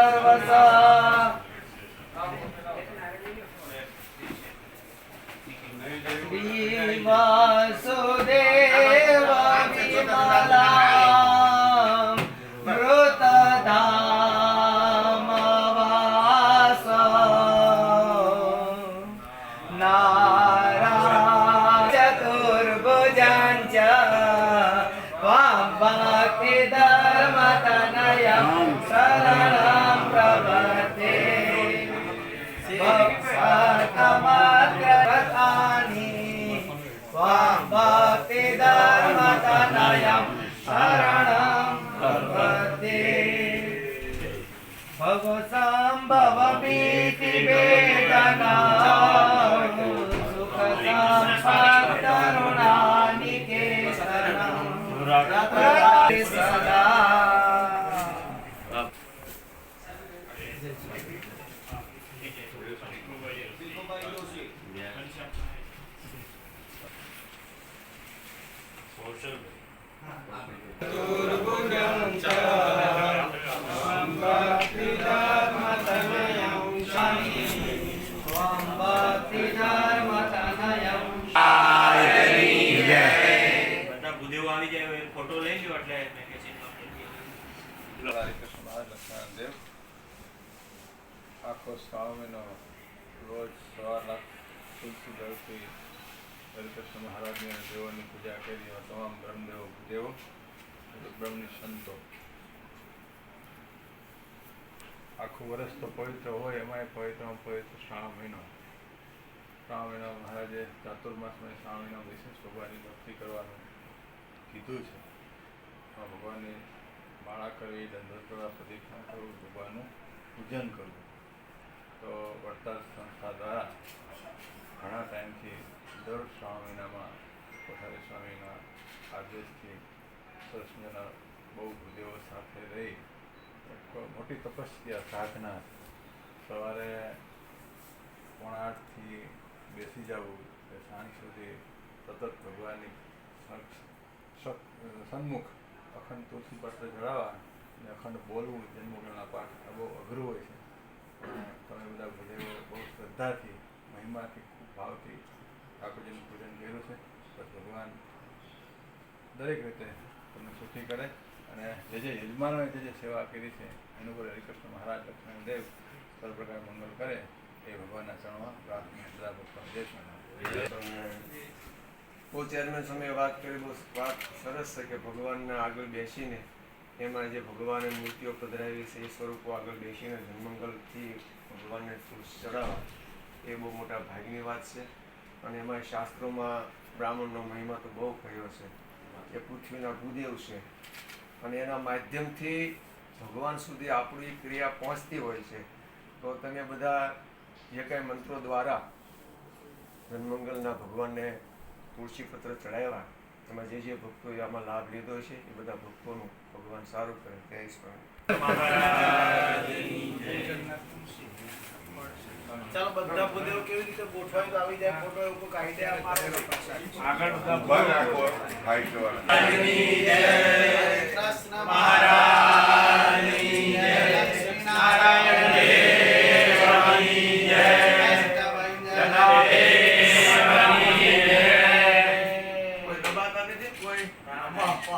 સર્વસા. વાસુદેવ વિમલા મૃતધામ વાસ નારા ચતુર્ભુજાંચ. વામ ધર્મતનયમ શરણમ ભવ સંભવ ભીતિ વેદના સુખ સંપદ સદા બધા લક્ષ્મણ દેવ આખો સ્વામીનો રોજ સવા લાખ તુલસી દળથી હરિકૃષ્ણ મહારાજની દેવોની પૂજા કરી એવા તમામ બ્રહ્મદેવો ભૂદેવો બ્રહ્મની સંતો. આખું વર્ષ તો પવિત્ર હોય, એમાંય પવિત્રમાં પવિત્ર શ્રાવણ મહિનો. શ્રાવણ મહિનો મહારાજે ચાતુર્માસમાં શ્રાવણ મહિનો વિશેષ ભગવાનની ભક્તિ કરવાનું કીધું છે. ભગવાનની માળા કરવી દંડોત્તરા પ્રદક્ષિણા કરવું ભગવાનનું પૂજન કરવું. તો વડતાલ સંસ્થા દ્વારા ઘણા ટાઈમથી દર શ્રાવણ મહિનામાં કોઠારી સ્વામીના આદેશથી સરસ બહુ ગુરુદેવો સાથે રહી મોટી તપસ્યા સાધના સવારે પોણા આઠથી બેસી જવું સાંજ સુધી સતત ભગવાનની સન્મુખ અખંડ તુલસી પત્ર ચડાવવા અને અખંડ બોલવું જન્મોગળના પાઠ. આ બહુ અઘરું હોય છે. તમે બધા ભૂદેવો બહુ શ્રદ્ધાથી, મહિમાથી, ખૂબ ભાવથી ઠાકોરજીનું પૂજન કર્યું છે. તો ભગવાન દરેક રીતે તમને સુખી કરે અને જે જે યજમાનોએ જે જે સેવા કરી છે, એનું પર હરિકૃષ્ણ મહારાજ લક્ષ્મણ દેવ સર્વ પ્રકાર મંગલ કરે, એ ભગવાનના ચરણમાં પ્રાર્થના જય બહુ ચેરમેન સમયે વાત કરી, બહુ વાત સરસ છે કે ભગવાનના આગળ બેસીને એમાં જે ભગવાને મૂર્તિઓ પધરાવી છે, એ સ્વરૂપો આગળ બેસીને જન્મંગલથી ભગવાનને તુલસ ચડાવવા, એ બહુ મોટા ભાગની વાત છે. અને એમાં શાસ્ત્રોમાં બ્રાહ્મણનો મહિમા તો બહુ કહ્યો છે. એ પૃથ્વીના ભૂદેવ છે. અને એના માધ્યમથી ભગવાન સુધી આપણી ક્રિયા પહોંચતી હોય છે. તો તમે બધા જે કાંઈ મંત્રો દ્વારા જન્મંગલના ભગવાનને તુલસી પત્ર ચડાવ્યા. એમાં જે જે ભક્તોએ આમાં લાભ લીધો છે એ બધા ભક્તોનું ભગવાન સારું કરે. જય સ્વામી ચાલો બધા ભૂદેવો કેવી રીતે ગોઠવાય તો આવી જાય ફોટો એવું કાઢી આઈડિયા આગળ બધા ભાઈ રાખો Namaste.